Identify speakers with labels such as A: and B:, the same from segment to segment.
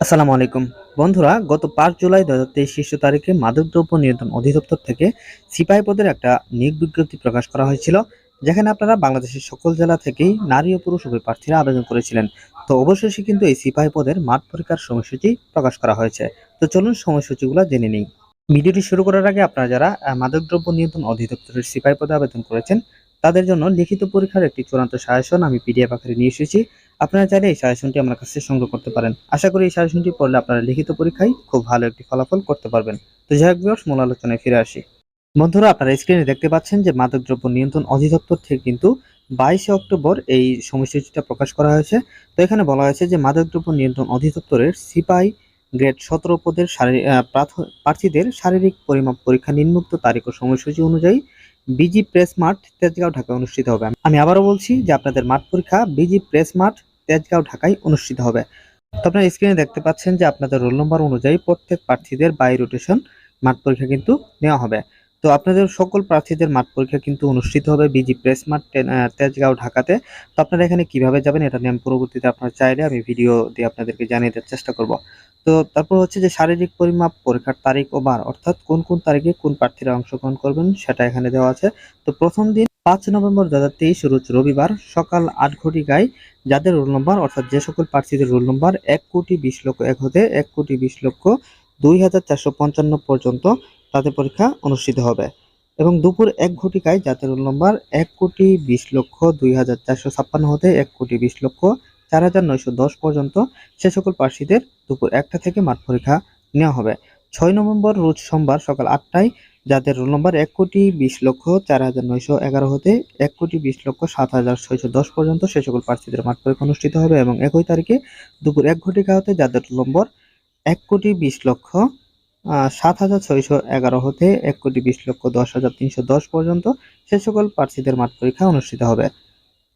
A: আসসালামু আলাইকুম। বন্ধুরা, গত পাঁচ জুলাই দু হাজার তেইশ শীর্ষ তারিখে মাদকদ্রব্য নিয়ন্ত্রণ অধিদপ্তর থেকে সিপাহী পদের একটা নিয়োগ বিজ্ঞপ্তি প্রকাশ করা হয়েছিল, যেখানে আপনারা বাংলাদেশের সকল জেলা থেকেই নারী ও পুরুষ উভয় প্রার্থীরা আবেদন করেছিলেন। তো অবশেষে কিন্তু এই সিপাহী পদের মাঠ পরীক্ষার সময়সূচি প্রকাশ করা হয়েছে। তো চলুন সময়সূচিগুলো জেনে নিই। ভিডিওটি শুরু করার আগে আপনারা যারা মাদকদ্রব্য নিয়ন্ত্রণ অধিদপ্তরের সিপাহী পদে আবেদন করেছেন, তাদের জন্য লিখিত পরীক্ষার একটি চূড়ান্ত সাজেশন আমি পিডিএফ আকারে নিয়ে এসেছি। আপনারা চাইলে এই সাজেশনটি আমার কাছে সংগ্রহ করতে পারেন। আশা করি এই সাজেশনটি পড়লে আপনারা লিখিত পরীক্ষায় খুব ভালো একটি ফলাফল করতে পারবেন। তো যাই হোক মূল আলোচনায় ফিরে আসি। বন্ধুরা, আপনারা স্ক্রিনে দেখতে পাচ্ছেন যে মাদকদ্রব্য নিয়ন্ত্রণ অধিদপ্তর থেকে কিন্তু বাইশে অক্টোবর এই সময়সূচিটা প্রকাশ করা হয়েছে। তো এখানে বলা হয়েছে যে মাদকদ্রব্য নিয়ন্ত্রণ অধিদপ্তরের সিপাই গ্রেড সতেরো পদের প্রার্থীদের শারীরিক পরিমাপ পরীক্ষা নিম্নোক্ত তারিখ ও সময়সূচি অনুযায়ী বিজি প্রেস মাঠ তেজগাঁও, ঢাকায় অনুষ্ঠিত হবে। আমি আবারও বলছি যে আপনাদের মাঠ পরীক্ষা বিজি প্রেস মাঠ তেজগাঁও, ঢাকায় অনুষ্ঠিত হবে। তো আপনারা স্ক্রিনে দেখতে পাচ্ছেন যে আপনাদের রোল নম্বর অনুযায়ী প্রত্যেক প্রার্থীদের বাই রোটেশন মাঠ পরীক্ষা কিন্তু নেওয়া হবে। তো আপনাদের সকল প্রার্থীদের মাঠ পরীক্ষা কিন্তু অনুষ্ঠিত হবে বিজি প্রেস মাঠ তেজগাঁও, ঢাকাতে। তো আপনারা এখানে কীভাবে যাবেন এটা নিয়ে পরবর্তীতে আপনারা চাইলে আমি ভিডিও দিয়ে আপনাদেরকে জানিয়ে দেওয়ার চেষ্টা করব। তো তারপর হচ্ছে যে শারীরিক পরিমাপ, পরীক্ষার তারিখ ও বার, অর্থাৎ কোন কোন তারিখে কোন প্রার্থীরা অংশগ্রহণ করবেন সেটা এখানে দেওয়া আছে। তো প্রথম দিন পাঁচ নভেম্বর দু হাজার তেইশ রোজ রবিবার সকাল আট ঘটিকায় যাদের রোল নম্বর, অর্থাৎ যে সকল প্রার্থীদের রোল নম্বর, এক কোটি বিশ লক্ষ এক হতে এক কোটি বিশ লক্ষ দুই হাজার চারশো পঞ্চান্ন পর্যন্ত তাদের পরীক্ষা অনুষ্ঠিত হবে। এবং দুপুর এক ঘটিকায় যাদের রোল নম্বর, এক কোটি বিশ লক্ষ দুই হাজার চারশো ছাপ্পান্ন হতে এক কোটি বিশ লক্ষ চার হাজার নয়শো দশ পর্যন্ত সে সকল প্রার্থীদের দুপুর একটা থেকে মাঠ পরীক্ষা নেওয়া হবে। ছয় নভেম্বর রোজ সোমবার সকাল আটটায় যাদের রোল নম্বর এক কোটি বিশ লক্ষ চার হাজার নয়শো এগারো হতে এক কোটি বিশ লক্ষ সাত হাজার ছয়শো দশ পর্যন্ত সে সকল প্রার্থীদের মাঠ পরীক্ষা অনুষ্ঠিত হবে এবং একই তারিখে দুপুর এক ঘটিকা হতে যাদের রোল নম্বর এক কোটি বিশ লক্ষ সাত হাজার ছয়শো এগারো হতে এক কোটি বিশ লক্ষ দশ হাজার তিনশো দশ পর্যন্ত সে সকল প্রার্থীদের মাঠ পরীক্ষা অনুষ্ঠিত হবে।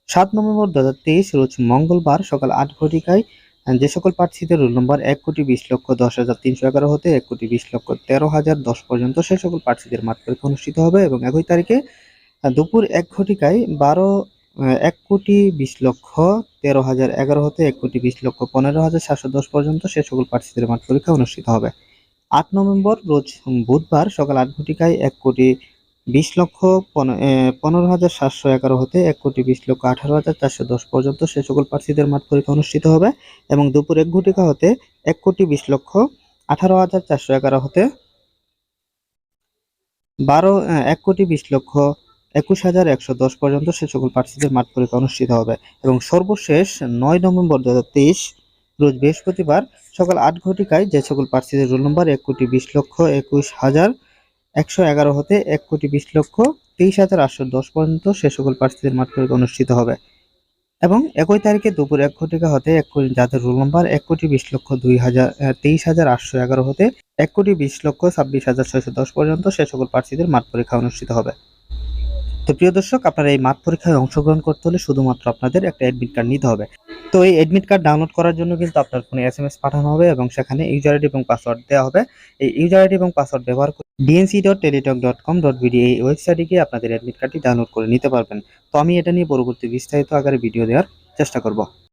A: সাত নভেম্বর দু হাজার তেইশ, রোজ মঙ্গলবার সকাল আট ঘটিকায় যে সকল প্রার্থীদের রোল নম্বর এক কোটি বিশ লক্ষ দশ হাজার তিনশো এগারো হতে এক কোটি বিশ লক্ষ তেরো হাজার দশ পর্যন্ত সে সকল প্রার্থীদের মাঠ পরীক্ষা অনুষ্ঠিত হবে এবং একই তারিখে দুপুর এক ঘটিকায় বারো এক কোটি বিশ লক্ষ তেরো হাজার এগারো হতে এক কোটি বিশ লক্ষ পনেরো হাজার সাতশো দশ পর্যন্ত সে সকল প্রার্থীদের মাঠ পরীক্ষা অনুষ্ঠিত হবে। আট নভেম্বর রোজ বুধবার সকাল আট ঘটিকায় এক কোটি বিশ লক্ষ পনে- পনেরো হাজার সাতশো এগারো হতে এক কোটি বিশ লক্ষ আঠারো হাজার চারশো দশ পর্যন্ত সে সকল প্রার্থীদের মাঠ পরীক্ষা অনুষ্ঠিত হবে এবং দুপুর এক ঘটিকা হতে এক কোটি বিশ লক্ষ আঠারো হাজার চারশো এগারো হতে বারো এক কোটি বিশ লক্ষ একুশ হাজার একশো দশ পর্যন্ত সে সকল প্রার্থীদের মাঠ পরীক্ষা অনুষ্ঠিত হবে এবং সর্বশেষ নয় নভেম্বর দু হাজার তেইশ রোজ বৃহস্পতিবার সকাল আট ঘটিকায় যে সকল প্রার্থীদের রোল নম্বর এক কোটি বিশ লক্ষ একুশ হাজার একশো এগারো হতে এক কোটি বিশ লক্ষ তেইশ হাজার আটশো দশ পর্যন্ত সে সকল প্রার্থীদের মাঠ পরীক্ষা অনুষ্ঠিত হবে। এবং একই তারিখে দুপুর এক ঘটিকা হতে এক কোটি যাদের রোল নম্বর এক কোটি বিশ লক্ষ দুই হাজার তেইশ হাজার আটশো এগারো হতে এক কোটি বিশ লক্ষ ছাব্বিশ হাজার ছয়শো দশ পর্যন্ত সে সকল প্রার্থীদের মাঠ পরীক্ষা অনুষ্ঠিত হবে। তো প্রিয় দর্শক, আপনারা এই মাঠ পরীক্ষায় অংশগ্রহণ করতে হলে শুধুমাত্র আপনাদের একটা অ্যাডমিট কার্ড নিতে হবে। তো এই অ্যাডমিট কার্ড ডাউনলোড করার জন্য কিন্তু আপনার ফোনে এস এম এস পাঠানো হবে এবং সেখানে ইউজার আইডি এবং পাসওয়ার্ড দেওয়া হবে। এই ইউজার আইডি এবং পাসওয়ার্ড ব্যবহার করে DNC dot Teletalk dot com dot BD এই ওয়েবসাইটে গিয়ে আপনাদের অ্যাডমিট কার্ডটি ডাউনলোড করে নিতে পারবেন। তো আমি এটা নিয়ে পরবর্তী বিস্তারিত আকারে ভিডিও দেওয়ার চেষ্টা করব।